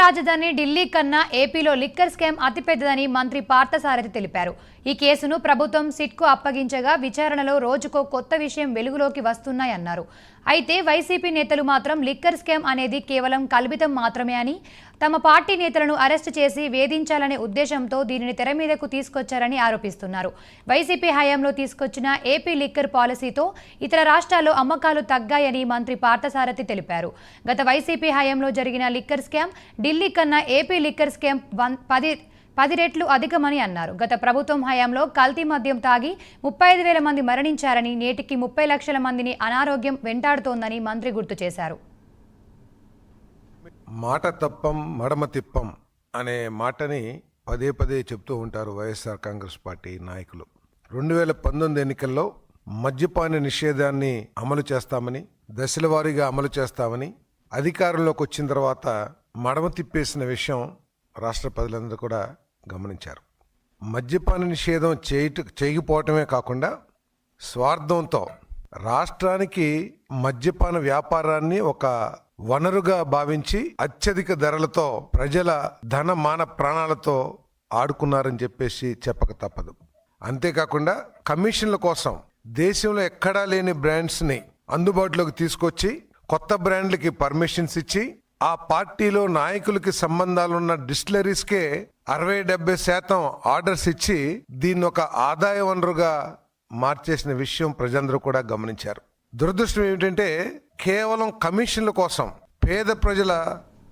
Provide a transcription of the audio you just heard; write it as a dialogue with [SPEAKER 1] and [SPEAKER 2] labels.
[SPEAKER 1] రాజధాని ఢిల్లీ కన్నా ఏపీలో లిక్కర్ స్కామ్ అతిపెద్దదని మంత్రి పార్థసారథి తెలిపారు. ఈ కేసును ప్రభుత్వం సిట్కు అప్పగించగా విచారణలో రోజుకో కొత్త విషయం వెలుగులోకి వస్తున్నాయన్నారు. అయితే వైసీపీ నేతలు మాత్రం లిక్కర్ స్కామ్ అనేది కేవలం కల్పితం మాత్రమే అని తమ పార్టీ నేతలను అరెస్టు చేసి వేధించాలనే ఉద్దేశంతో దీనిని తెర మీదకు తీసుకొచ్చారని ఆరోపిస్తున్నారు. వైసీపీ హయాంలో తీసుకొచ్చిన ఏపీ లిక్కర్ పాలసీతో ఇతర రాష్ట్రాల్లో అమ్మకాలు తగ్గాయని మంత్రి పార్థసారథి తెలిపారు. గత వైసీపీ హయాంలో జరిగిన లిక్కర్ స్కామ్ ఢిల్లీ కన్నా ఏపీ లిక్కర్ స్కామ్ వన్ పది పది రెట్లు అధికమని అన్నారు. గత ప్రభుత్వం హయాంలో కల్తీ మద్యం తాగి ముప్పై ఐదు వేల మంది మరణించారని నేటికి ముప్పై లక్షల మందిని అనారోగ్యం వెంటాడుతోందని మంత్రి గుర్తు చేశారు.
[SPEAKER 2] మాట తప్పం మడమ తిప్పం అనే మాటని పదే పదే చెప్తూ ఉంటారు వైఎస్ఆర్ కాంగ్రెస్ పార్టీ నాయకులు. రెండు వేల పంతొమ్మిది ఎన్నికల్లో మద్యపాన నిషేధాన్ని అమలు చేస్తామని దశల వారీగా అమలు చేస్తామని అధికారంలోకి వచ్చిన తర్వాత మడమ తిప్పేసిన విషయం రాష్ట్ర ప్రజలందరూ కూడా గమనించారు. మద్యపాన నిషేధం చేయట చేయకపోవటమే కాకుండా స్వార్థంతో రాష్ట్రానికి మద్యపాన వ్యాపారాన్ని ఒక వనరుగా భావించి అత్యధిక ధరలతో ప్రజల ధన మాన ప్రాణాలతో ఆడుకున్నారని చెప్పేసి చెప్పక తప్పదు. అంతేకాకుండా కమిషన్ల కోసం దేశంలో ఎక్కడా లేని బ్రాండ్స్ని అందుబాటులోకి తీసుకొచ్చి కొత్త బ్రాండ్లకి పర్మిషన్స్ ఇచ్చి ఆ పార్టీలో నాయకులకి సంబంధాలున్న డిస్టిలరీస్కే అరవై డెబ్బై శాతం ఆర్డర్స్ ఇచ్చి దీన్ని ఒక ఆదాయ వనరుగా మార్చేసిన విషయం ప్రజలందరూ కూడా గమనించారు. దురదృష్టం ఏమిటంటే కేవలం కమిషన్ల కోసం పేద ప్రజల